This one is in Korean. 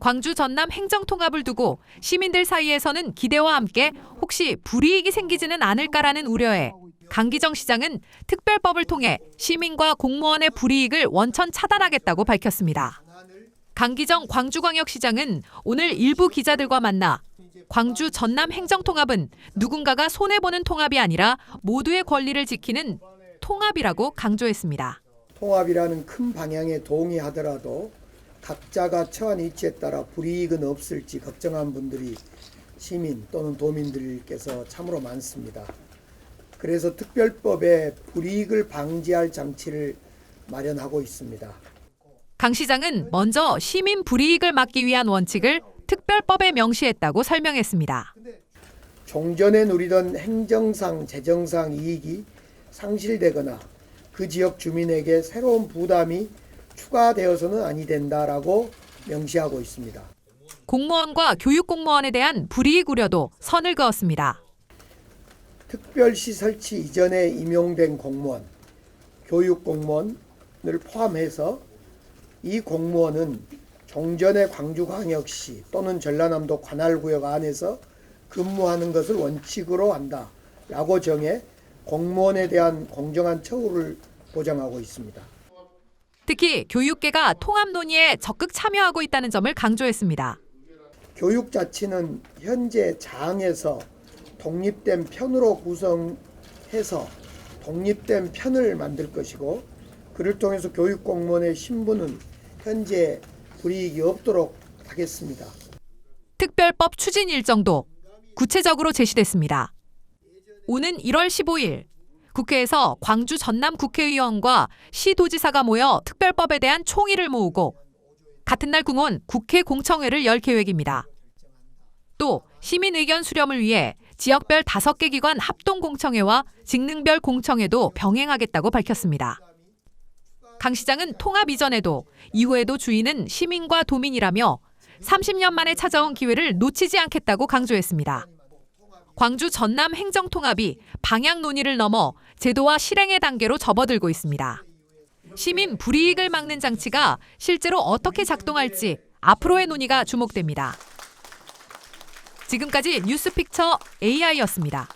광주 전남 행정통합을 두고 시민들 사이에서는 기대와 함께 혹시 불이익이 생기지는 않을까라는 우려에 강기정 시장은 특별법을 통해 시민과 공무원의 불이익을 원천 차단하겠다고 밝혔습니다. 강기정 광주광역시장은 오늘 일부 기자들과 만나 광주 전남 행정통합은 누군가가 손해보는 통합이 아니라 모두의 권리를 지키는 통합이라고 강조했습니다. 통합이라는 큰 방향에 동의하더라도 각자가 처한 위치에 따라 불이익은 없을지 걱정한 분들이 시민 또는 도민들께서 참으로 많습니다. 그래서 특별법에 불이익을 방지할 장치를 마련하고 있습니다. 강 시장은 먼저 시민 불이익을 막기 위한 원칙을 특별법에 명시했다고 설명했습니다. 종전에 누리던 행정상, 재정상 이익이 상실되거나 그 지역 주민에게 새로운 부담이 추가되어서는 아니 된다라고 명시하고 있습니다. 공무원과 교육공무원에 대한 불이익 우려도 선을 그었습니다. 특별시 설치 이전에 임용된 공무원, 교육 공무원을 포함해서 이 공무원은 종전의 광주광역시 또는 전라남도 관할구역 안에서 근무하는 것을 원칙으로 한다라고 정해 공무원에 대한 공정한 처우를 보장하고 있습니다. 특히 교육계가 통합 논의에 적극 참여하고 있다는 점을 강조했습니다. 교육 자치는 현재 장에서 독립된 편으로 구성해서 독립된 편을 만들 것이고 그를 통해서 교육 공무원의 신분은 현재 불이익이 없도록 하겠습니다. 특별법 추진 일정도 구체적으로 제시됐습니다. 오는 1월 15일 국회에서 광주 전남 국회의원과 시도지사가 모여 특별법에 대한 총의를 모으고 같은 날 궁원 국회 공청회를 열 계획입니다. 또 시민 의견 수렴을 위해 지역별 5개 기관 합동 공청회와 직능별 공청회도 병행하겠다고 밝혔습니다. 강 시장은 통합 이전에도 이후에도 주인은 시민과 도민이라며 30년 만에 찾아온 기회를 놓치지 않겠다고 강조했습니다. 광주 전남 행정통합이 방향 논의를 넘어 제도와 실행의 단계로 접어들고 있습니다. 시민 불이익을 막는 장치가 실제로 어떻게 작동할지 앞으로의 논의가 주목됩니다. 지금까지 뉴스픽처 AI였습니다.